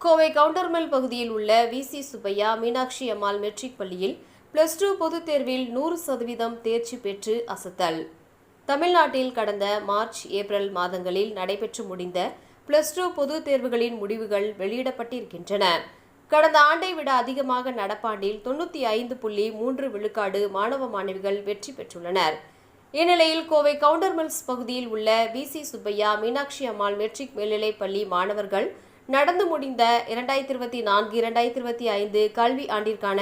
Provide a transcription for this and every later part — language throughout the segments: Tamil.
கோவை கவுண்டர்மெல் பகுதியில் உள்ள விசி சுப்பையா மீனாட்சி அம்மாள் மெட்ரிக் பள்ளியில் பிளஸ் டூ பொதுத் தேர்வில் நூறு சதவீதம் தேர்ச்சி பெற்று அசத்தல். தமிழ்நாட்டில் கடந்த மார்ச் ஏப்ரல் மாதங்களில் நடைபெற்று முடிந்த பிளஸ் டூ பொதுத் தேர்வுகளின் முடிவுகள் வெளியிடப்பட்டிருக்கின்றன. கடந்த ஆண்டை விட அதிகமாக நடப்பாண்டில் தொண்ணூற்றி ஐந்து புள்ளி மூன்று விழுக்காடு மாணவ மாணவிகள் வெற்றி பெற்றுள்ளனர். இந்நிலையில் கோவை கவுண்டர்மில்ஸ் பகுதியில் உள்ள விசி சுப்பையா மீனாட்சி அம்மாள் மெட்ரிக் மேல்நிலைப் பள்ளி மாணவர்கள் நடந்து முடிந்த இரண்டாயிரத்தி இருபத்தி நான்கு இரண்டாயிரத்தி இருபத்தி ஐந்து கல்வி ஆண்டிற்கான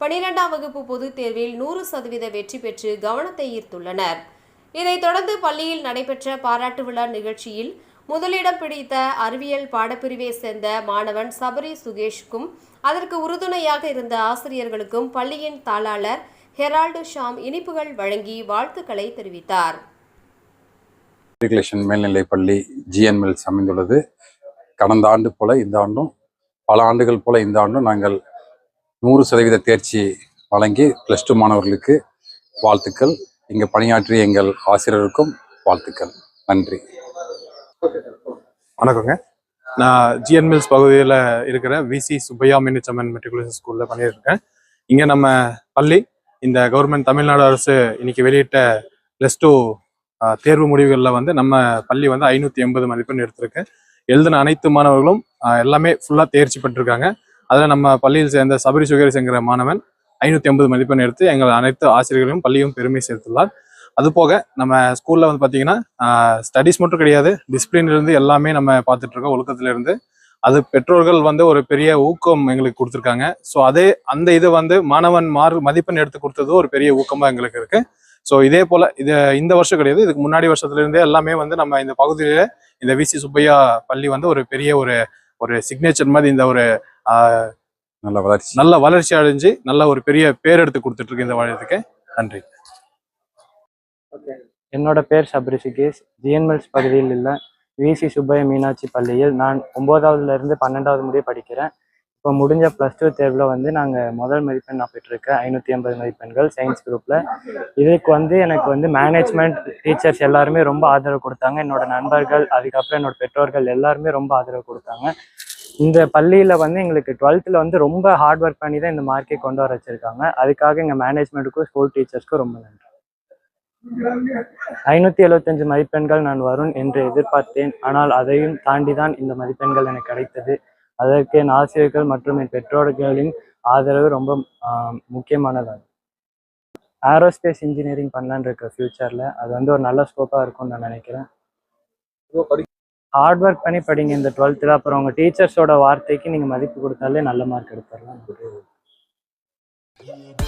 பனிரெண்டாம் வகுப்பு பொதுத் தேர்வில் நூறு சதவீத வெற்றி பெற்று கவனத்தை ஈர்த்துள்ளனர். இதைத் தொடர்ந்து பள்ளியில் நடைபெற்ற பாராட்டு விழா நிகழ்ச்சியில் முதலிடம் பிடித்த அறிவியல் பாடப்பிரிவை சேர்ந்த மாணவன் சபரி சுகேஷுக்கும் அதற்கு உறுதுணையாக இருந்த ஆசிரியர்களுக்கும் பள்ளியின் தாளாளர் ஹெரால்டு ஷாம் இனிப்புகள் வழங்கி வாழ்த்துக்களை தெரிவித்தார். மேல்நிலைப் பள்ளி ஜிஎன் அமைந்துள்ளது. கடந்த ஆண்டு போல இந்த ஆண்டும் பல ஆண்டுகள் போல இந்த ஆண்டும் நாங்கள் நூறு சதவீத தேர்ச்சி வழங்கி ப்ளஸ் டூ மாணவர்களுக்கு வாழ்த்துக்கள். இங்கே பணியாற்றிய எங்கள் ஆசிரியருக்கும் வாழ்த்துக்கள். நன்றி. வணக்கங்க. நான் ஜிஎன் மில்ஸ் பகுதியில் இருக்கிற விசி சுப்பையா மினிச்சம்மன் மெட்ரிகுலேஷன் ஸ்கூலில் பண்ணியிருக்கேன். இங்கே நம்ம பள்ளி இந்த கவர்மெண்ட் தமிழ்நாடு அரசு இன்னைக்கு வெளியிட்ட ப்ளஸ் டூ தேர்வு முடிவுகளில் வந்து நம்ம பள்ளி வந்து ஐநூற்றி எண்பது மதிப்பெண் எடுத்திருக்கு. எழுதின அனைத்து மாணவர்களும் எல்லாமே ஃபுல்லாக தேர்ச்சி பெற்றிருக்காங்க. அதில் நம்ம பள்ளியில் சேர்ந்த சபரி சுகேரிஸ் செங்கிற மாணவன் ஐநூற்றி ஐம்பது மதிப்பெண் எடுத்து எங்கள் அனைத்து ஆசிரியர்களையும் பள்ளியும் பெருமை சேர்த்துள்ளார். அதுபோக நம்ம ஸ்கூலில் வந்து பார்த்தீங்கன்னா ஸ்டடீஸ் மட்டும் கிடையாது டிசிப்ளின்லேருந்து எல்லாமே நம்ம பார்த்துட்ருக்கோம் ஒழுக்கத்துலேருந்து அது பெற்றோர்கள் வந்து ஒரு பெரிய ஊக்கம் எங்களுக்கு கொடுத்துருக்காங்க. ஸோ அதே அந்த இது வந்து மாணவன் மார்க் மதிப்பெண் எடுத்து கொடுத்தது ஒரு பெரிய ஊக்கமாக எங்களுக்கு இருக்குது ஸோ இதே போல இது இந்த வருஷம் கிடையாது. இதுக்கு முன்னாடி வருஷத்துல இருந்தே எல்லாமே வந்து நம்ம இந்த பகுதியில இந்த விசி சுப்பையா பள்ளி வந்து ஒரு பெரிய ஒரு ஒரு சிக்னேச்சர் மாதிரி இந்த ஒரு நல்ல வளர்ச்சி. நல்ல வளர்ச்சி அடைஞ்சு நல்ல ஒரு பெரிய பேர் எடுத்து கொடுத்துட்டு இருக்கு இந்த வாழ்த்துக்கு நன்றி. என்னோட பேர் சபரி சுகேஷ். ஜிஎன்மெல்ஸ் பகுதியில் உள்ள விசி சுப்பைய மீனாட்சி பள்ளியில் நான் ஒம்போதாவதுல இருந்து பன்னெண்டாவது முடிய படிக்கிறேன். இப்போ முடிஞ்ச ப்ளஸ் டூ தேர்வில் வந்து நாங்கள் முதல் மதிப்பெண் நான் பெற்றிருக்கேன். ஐநூற்றி ஐம்பது மதிப்பெண்கள் சயின்ஸ் குரூப்பில் இதுக்கு வந்து எனக்கு வந்து மேனேஜ்மெண்ட் டீச்சர்ஸ் எல்லாருமே ரொம்ப ஆதரவு கொடுத்தாங்க. என்னோட நண்பர்கள் அதுக்கப்புறம் என்னோட பெற்றோர்கள் எல்லாருமே ரொம்ப ஆதரவு கொடுத்தாங்க. இந்த பள்ளியில் வந்து எங்களுக்கு டுவெல்த்தில் வந்து ரொம்ப ஹார்ட் ஒர்க் பண்ணி தான் இந்த மார்க்கே கொண்டு வர வச்சுருக்காங்க. அதுக்காக எங்கள் மேனேஜ்மெண்ட்டுக்கும் ஸ்கூல் டீச்சர்ஸ்க்கும் ரொம்ப நன்றி. ஐநூத்தி எழுபத்தஞ்சு மதிப்பெண்கள் நான் வரும் என்று எதிர்பார்த்தேன். ஆனால் அதையும் தாண்டி தான் இந்த மதிப்பெண்கள் எனக்கு கிடைத்தது. அதற்கு என் ஆசிரியர்கள் மற்றும் என் பெற்றோர்களின் ஆதரவு ரொம்ப முக்கியமானதாகும். ஏரோஸ்பேஸ் இன்ஜினியரிங் பண்ணலான்னு இருக்க ஃபியூச்சரில் அது வந்து ஒரு நல்ல ஸ்கோப்பாக இருக்கும்னு நான் நினைக்கிறேன். ஹார்ட் ஒர்க் பண்ணி படிங்க இந்த டுவெல்த்தில் அப்புறம் உங்கள் டீச்சர்ஸோட வார்த்தைக்கு நீங்கள் மதிப்பு கொடுத்தாலே நல்ல மார்க் எடுத்துடலாம். நன்றி